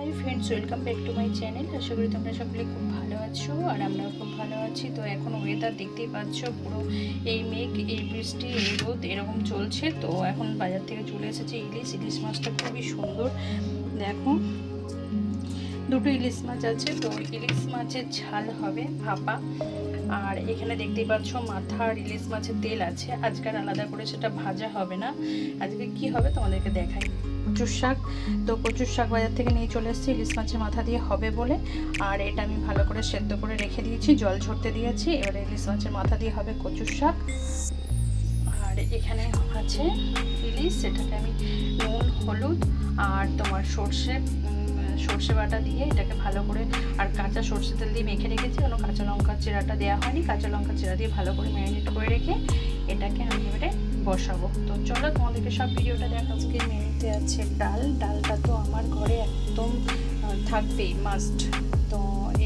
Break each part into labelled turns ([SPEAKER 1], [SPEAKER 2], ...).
[SPEAKER 1] Hi friends welcome back to my channel আশা করি তোমরা সকলে খুব ভালো আছো আর আমরাও খুব ভালো আছি। তো এখন ওয়েদার দেখতেই পাচ্ছ, পুরো এই মেঘ, এই বৃষ্টি, এই রোদ এরকম চলছে। তো এখন বাজার থেকে চলে এসেছে ইলিশ। ইলিশ মাছটা খুবই সুন্দর, দেখো। দুটো ইলিশ মাছ আছে, তো ইলিশ মাছের ঝাল হবে ভাপা। আর এখানে দেখতেই পাচ্ছ মাথা আর ইলিশ মাছের তেল আছে। আজকাল আলাদা করে সেটা ভাজা হবে না। আজকে কি হবে তোমাদেরকে দেখাই। কচুর শাক। তো কচুর শাক বাজার থেকে নিয়ে চলে এসেছি। ইলিশ মাছের মাথা দিয়ে হবে বলে। আর এটা আমি ভালো করে সেদ্ধ করে রেখে দিয়েছি। জল ঝরতে দিয়েছি। এবারে ইলিশ মাছের মাথা দিয়ে হবে কচুর শাক। আর এখানে আছে ইলিশ। সেটাকে আমি নুন, হলুদ আর তোমার সর্ষে সর্ষে বাটা দিয়ে এটাকে ভালো করে আর কাঁচা সর্ষে তেল দিয়ে মেখে রেখেছি। কোনো কাঁচা লঙ্কার চিরাটা দেওয়া হয়নি। কাঁচা লঙ্কার চিরা দিয়ে ভালো করে ম্যারিনেট করে রেখে এটাকে আমি এবারে বসাবো। তো চলো তোমাদেরকে সব ভিডিওটা দেখা আজকে মেনুতে আছে ডাল। ডালটা তো আমার ঘরে একদম থাকবেই মাস্ট তো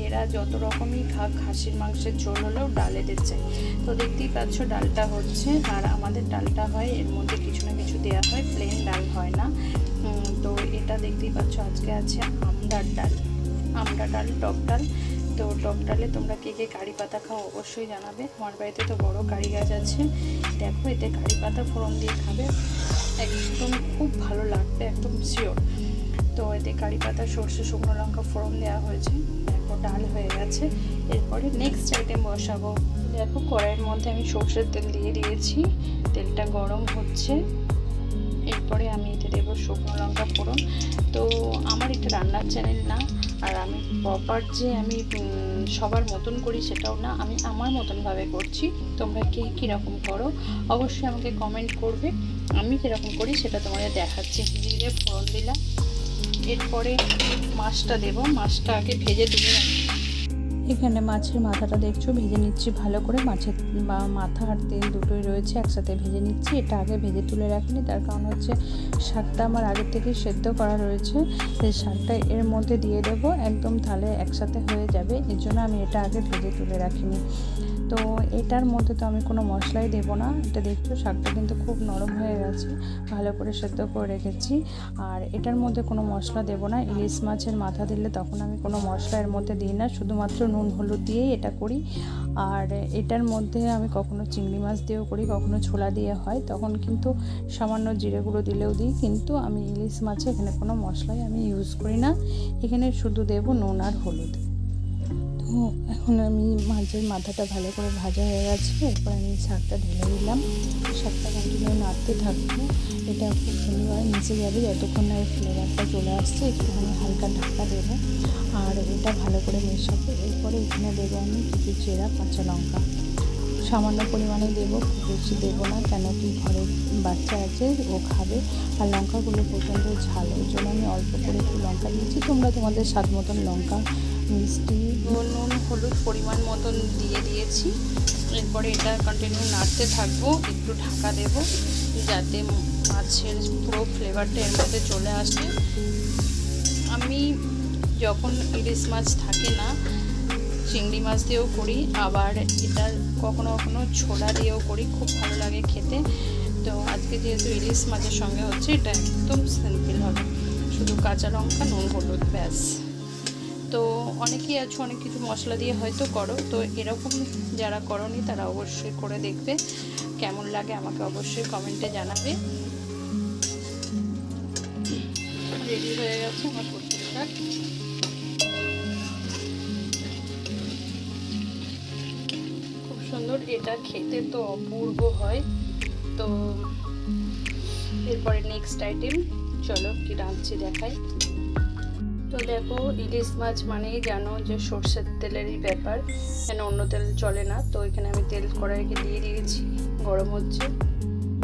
[SPEAKER 1] এরা যত রকমই খাক, খাসির মাংসের ঝোল হলেও ডাল এদের চাই তো দেখতেই পাচ্ছ ডালটা হচ্ছে, আর আমাদের ডালটা হয়, এর মধ্যে কিছু না কিছু দেওয়া হয় প্লেন ডাল হয় না। তো এটা দেখতেই পাচ্ছ আজকে আছে আমড়ার ডাল। আমড়া ডাল, টক ডাল। তো টক ডালে তোমরা কে কে কারি পাতা খাও অবশ্যই জানাবে। আমার বাড়িতে তো বড় কারি গাছ আছে। দেখো, এতে কারি পাতা ফোড়ন দিয়ে খাবে। একদম খুব ভালো লাগবে, একদম শিওর তো এতে কারি পাতা, সর্ষে, শুকনো লঙ্কা ফোড়ন দেওয়া হয়েছে। দেখো, ডাল হয়ে গেছে। এরপরে নেক্সট আইটেম বসাবো। দেখো, কড়াইয়ের মধ্যে আমি সর্ষের তেল দিয়ে দিয়েছি। তেলটা গরম হচ্ছে। এরপরে আমি এতে দেবো শুকনো লঙ্কা ফোড়ন। তো আমার এটা রান্নার চ্যানেল না। আর আমি প্রপার যে আমি সবার মতন করি সেটাও না, আমি আমার মতনভাবে করছি। তোমরা কে কীরকম করো, অবশ্যই আমাকে কমেন্ট করবে। আমি কীরকম করি সেটা তোমাকে দেখাচ্ছি। জিরে ফোড়ন দিলাম। এরপরে মাছটা দেব। মাছটা আগে ভেজে তুলে রাখি। এখানে মাছের মাথাটা দেখছ? ভেজে নিচ্ছি ভালো করে। মাছের মাথা আর তেল দুটোই রয়েছে, একসাথে ভেজে নিচ্ছি। এটা আগে ভেজে তুলে রাখিনি, তার কারণ হচ্ছে শাকটা আমার আগে থেকে সেদ্ধ করা রয়েছে। সেই শাকটা এর মধ্যে দিয়ে দেবো। একদম তাহলে একসাথে হয়ে যাবে। এর জন্য আমি এটা আগে ভেজে তুলে রাখিনি। তো এটার মধ্যে তো আমি কোনো মশলাই দেবো না। এটা দেখছ শাকটা কিন্তু খুব নরম হয়ে গেছে, ভালো করে সেদ্ধ করে রেখেছি। আর এটার মধ্যে কোনো মশলা দেবো না, ইলিশ মাছের মাথা দিলে তখন আমি কোনো মশলা এর মধ্যে দিই না, শুধুমাত্র নুন হলুদ দিয়েই এটা করি। আর এটার মধ্যে আমি কখনো চিংড়ি মাছ দিয়েও করি, কখনো ছোলা দিয়ে হয়, তখন কিন্তু সামান্য জিরে গুঁড়ো দিলেও দিই, কিন্তু আমি ইলিশ মাছে এখানে কোনো মশলাই আমি ইউজ করি না। এখানে শুধু দেবো নুন আর হলুদ। এখন আমি মাছের মাথাটা ভালো করে ভাজা হয়ে গেছে। এরপর আমি শাকটা ঢেলে দিলাম। শাকটা কন্টিনিউ নাড়তে থাকব। এটা খুব সুন্দরভাবে মিশে যাবে যতক্ষণ না ফ্লেভারটা চলে আসছে। একটুখানি হালকা ঢাকা দেবো। আর এটা ভালো করে মেশাবো। এরপরে এখানে দেবো আমি কিছু চেরা কাঁচা লঙ্কা। সামান্য পরিমাণে দেবো, খুব বেশি দেবো না, কেন কি ঘরে বাচ্চা আছে, ও খাবে। আর লঙ্কাগুলো প্রচণ্ড ঝাল ওই জন্য আমি অল্প করে একটু লঙ্কা দিয়েছি। তোমরা তোমাদের স্বাদ মতন লঙ্কা মিষ্টি। নুন হলুদ পরিমাণ মতন দিয়ে দিয়েছি। এরপরে এটা কন্টিনিউ নাড়তে থাকব, একটু ঢাকা দেবো, যাতে মাছের পুরো ফ্লেভারটা এর মধ্যে চলে আসে। আমি যখন ইলিশ মাছ থাকে না, চিংড়ি মাছ দিয়েও করি, আবার এটা কখনো কখনো ছোলা দিয়েও করি, খুব ভালো লাগে খেতে। তো আজকে যেহেতু ইলিশ মাছের সঙ্গে হচ্ছে, এটা একদম সিম্পল হবে। শুধু কাঁচা লঙ্কা, নুন, হলুদ, ব্যাস। তো অনেকেই আছো, অনেক কিছু মশলা দিয়ে হয়তো করো। তো এরকম যারা করনি তারা অবশ্যই করে দেখবে। কেমন লাগে আমাকে অবশ্যই কমেন্টে জানাবে। রেডি হয়ে গেছে আমার শাক খুব সুন্দর। এটা খেতে তো অপূর্ব হয়। তো এরপরে নেক্সট আইটেম চলো কি রাঁধছি দেখাই। তো দেখো, ইলিশ মাছ মানেই জানো যে সর্ষের তেলেরই ব্যাপার। কেন অন্য তেল চলে না? তো এখানে আমি তেল কড়াইকে দিয়ে দিয়েছি, গরম হচ্ছে।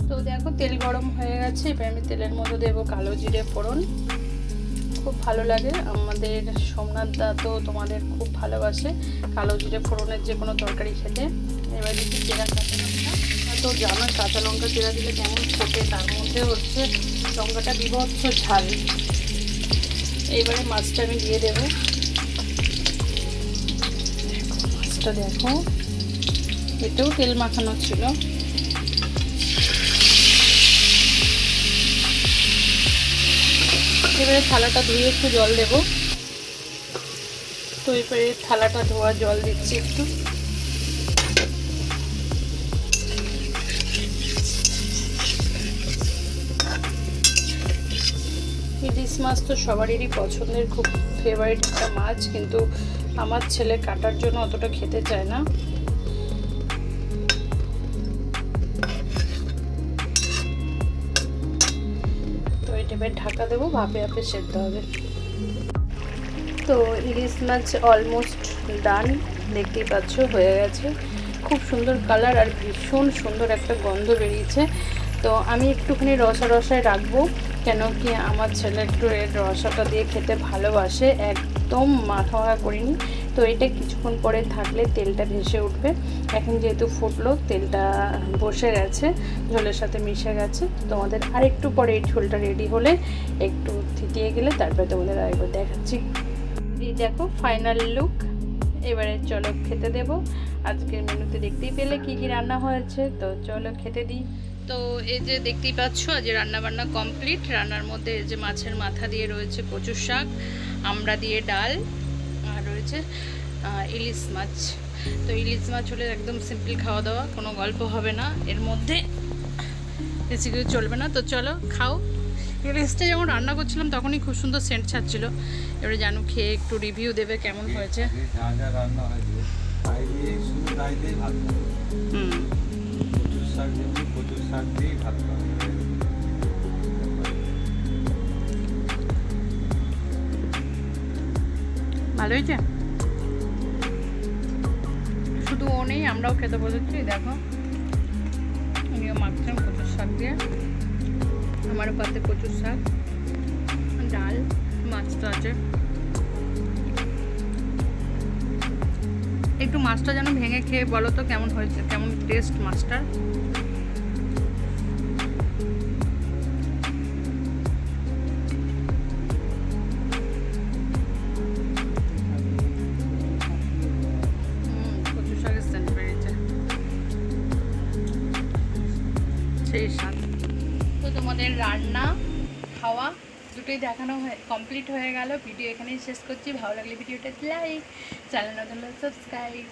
[SPEAKER 1] তো দেখো, তেল গরম হয়ে গেছে। এবার আমি তেলের মধ্যে দেবো কালো জিরে ফোড়ন। খুব ভালো লাগে। আমাদের সোমনাথ দা তো তোমাদের খুব ভালোবাসে কালো জিরে ফোড়নের যে কোনো তরকারি খেতে। এবার দিচ্ছি চেরা কাঁচা লঙ্কা। তো জানো, কাঁচা লঙ্কা চেরা দিলে যেমন ফোটে, তার মধ্যে হচ্ছে লঙ্কাটা বিভৎস ঝাল। এইবারে মাছটা আমি দিয়ে দেবো। মাছটা দেখো। এতেও তেল মাখানো ছিল। এবারে থালাটা ধুয়ে একটু জল দেব। তো এবারে থালাটা ধোয়া জল দিচ্ছি একটু। ইলিশ মাছ তো সবারই পছন্দের খুব ফেভারিট একটা মাছ, কিন্তু আমার ছেলে কাটার জন্য অতটা খেতে চায় না। তো এটা ঢাকা দেবো, ভাপে ভাপে সেদ্ধ হবে। তো ইলিশ মাছ অলমোস্ট ডান দেখতেই পাচ্ছ, হয়ে গেছে। খুব সুন্দর কালার আর ভীষণ সুন্দর একটা গন্ধ বেরিয়েছে। তো আমি একটুখানি রসা রসায় রাখব, কেন কি আমার ছেলে একটু এর রসাটা দিয়ে খেতে ভালোবাসে, একদম মাথা মাথা করিনি। তো এটা কিছুক্ষণ পরে থাকলে তেলটা ভেসে উঠবে। এখন যেহেতু ফুটলো, তেলটা বসে গেছে, ঝোলের সাথে মিশে গেছে। তোমাদের আরেকটু পরে এই ঝোলটা রেডি হলে একটু থিতিয়ে গেলে তারপরে তোমাদের আরেকবার দেখাচ্ছি। এই দেখো ফাইনাল লুক এবারে চলো খেতে দেবো। আজকের মেনুতে দেখতেই পেলে কি কি রান্না হয়েছে। তো চলো খেতে দিই। তো এই যে দেখতেই পাচ্ছ আজ রান্না বান্না কমপ্লিট রান্নার মধ্যে যে মাছের মাথা দিয়ে রয়েছে কচুর শাক আমড়া দিয়ে ডাল আর রয়েছে ইলিশ মাছ তো ইলিশ মাছ হলে একদম সিম্পল খাওয়া দাওয়া কোনো গল্প হবে না এর মধ্যে বেশি কিছু চলবে না তো চলো খাও ইলিশটা যখন রান্না করছিলাম তখনই খুব সুন্দর সেন্ট ছাড়ছিল এবারে জানু খেয়ে একটু রিভিউ দেবে কেমন হয়েছে। হুম
[SPEAKER 2] শাক যেমনি কচুর শাক দিয়েই ভাত খাবে
[SPEAKER 1] ভালো হয়েছে? শুধু ও নেই, আমরাও খেতে বসেছি, দেখো। উনিও মাখছেন কচুর শাক দিয়ে। আমারও পাতে কচুর শাক। ডাল, মাছটা আছে। একটু মাছটা যেন ভেঙে খেয়ে বলো তো কেমন হয়েছে, কেমন টেস্ট মাছটার। সেই স্বাদ তো তোমাদের রান্না, খাওয়া দুটোই দেখানো হয়ে কমপ্লিট হয়ে গেল। ভিডিও এখানেই শেষ করছি। ভালো লাগলে ভিডিওটা লাইক চ্যানেল নতুন সাবস্ক্রাইব